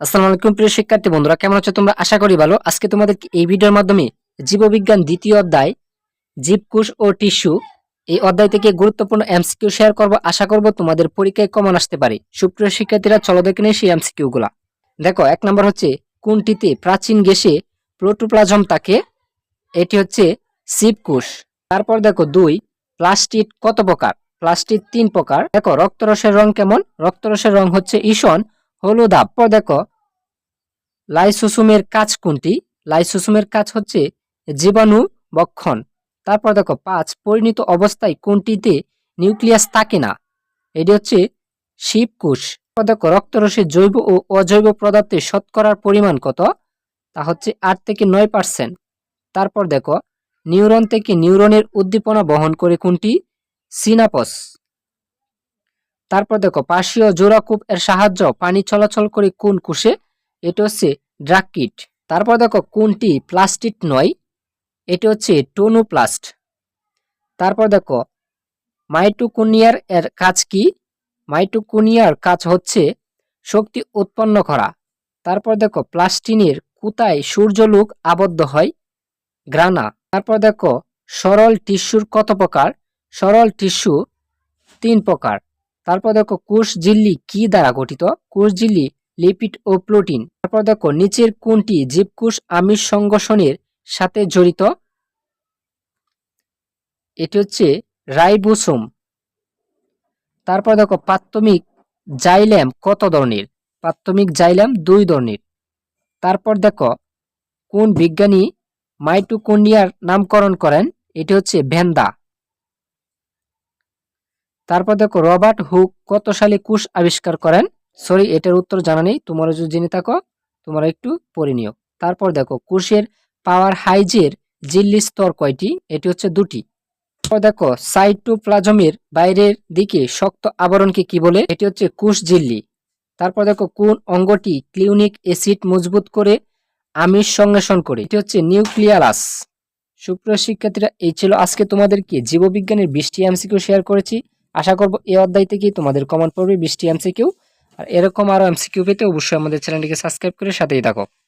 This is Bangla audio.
আসসালামু আলাইকুম প্রিয় শিক্ষার্থী বন্ধুরা, কেমন আছো তোমরা? আশা করি ভালো। আজকে তোমাদের এই ভিডিওর মাধ্যমে জীববিজ্ঞান দ্বিতীয় অধ্যায়, জীবকোষ ও টিস্যু, এই অধ্যায় থেকে গুরুত্বপূর্ণ এমসিকিউ শেয়ার করব। আশা করব তোমাদের পরীক্ষায় কমন আসতে পারে। সুপ্রিয় শিক্ষার্থীরা, চলো দেখে নেই সেই এমসিকিউ গুলা দেখো, এক নম্বর হচ্ছে, কোনটিতে প্রাচীন গ্যাসে প্রোটোপ্লাজম থাকে? এটি হচ্ছে শিবকোষ তারপর দেখো, দুই প্লাস্টিক কত প্রকার? প্লাস্টিক তিন প্রকার। দেখো, রক্তরসের রং কেমন? রক্তরসের রং হচ্ছে ঈষণ হলুদাব দেখো। লাইসোসোমের কাজ কোনটি? লাইসোসোমের কাজ হচ্ছে জীবাণু বক্ষণ। তারপর দেখো, পাঁচ, পরিণত অবস্থায় কোনটিতে নিউক্লিয়াস থাকে না? এটি হচ্ছে শিবকোষ। দেখো, রক্তরসে জৈব ও অজৈব পদার্থে শতকরার পরিমাণ কত? তা হচ্ছে আট থেকে নয় পার্সেন্ট। তারপর দেখো, নিউরন থেকে নিউরনের উদ্দীপনা বহন করে কোনটি? সিনাপস। তারপর দেখো, পার্শ্বীয় জোড়াকূপ এর সাহায্য পানি চলাচল করে কোন কোষে? এটা হচ্ছে ড্রাকিট তারপর দেখো, কোনটি প্লাস্টিক নয়, এটি হচ্ছে টোনোপ্লাস্ট। তারপর দেখো, মাইটোকোনিয়ার এর কাজ কি? মাইটোকোনিয়ার কাজ হচ্ছে শক্তি উৎপন্ন করা। তারপর দেখো, প্লাস্টিনের কোথায় সূর্যলোক আবদ্ধ হয়? গ্রানা তারপর দেখো, সরল টিস্যুর কত প্রকার? সরল টিস্যু তিন প্রকার। তারপর দেখো কোষ ঝিল্লি কি দ্বারা গঠিত? কোষ ঝিল্লি লিপিড ও প্রোটিন তারপর দেখো নিচের কোনটি জীবকোষ আমিষ সংগঠনের সাথে জড়িত? এটি হচ্ছে রাইবোসোম। তারপর দেখো প্রাথমিক জাইল্যাম কত ধরনের? প্রাথমিক জাইল্যাম দুই ধরনের। তারপর দেখো কোন বিজ্ঞানী মাইটোকন্ডিয়ার নামকরণ করেন? এটি হচ্ছে ভেন্দা। তারপর দেখো, রবার্ট হুক কত সালে কুশ আবিষ্কার করেন? সরি, এটার উত্তর জানা নেই, তোমরা যদি জেনে থাকো, তোমরা একটু পড়ে নিও। তারপর দেখো, কুশের পাওয়ার হাইজের জিল্লি স্তর কয়টি? এটি হচ্ছে দুটি। তারপর দেখো, সাইটোপ্লাজমের বাইরের দিকে শক্ত আবরণকে কি বলে? এটি হচ্ছে কুশ জিল্লি। তারপর দেখো, কোন অঙ্গটি ক্লিউনিক অ্যাসিড মজবুত করে আমিষ সংশ্লেষণ করে? এটি হচ্ছে নিউক্লিয়ারাস। সুপ্রিয় শিক্ষার্থীরা, এই ছিল আজকে তোমাদেরকে জীববিজ্ঞানের বৃষ্টি এমসিকিউ শেয়ার করেছি। আশা করব এই অধ্যায় থেকে তোমাদের কমন পড়বে বৃষ্টি এমসিকিউ আর এরকম আরও এমসিকিউ পেতে অবশ্যই আমাদের চ্যানেলটিকে সাবস্ক্রাইব করে সাথেই থাকো।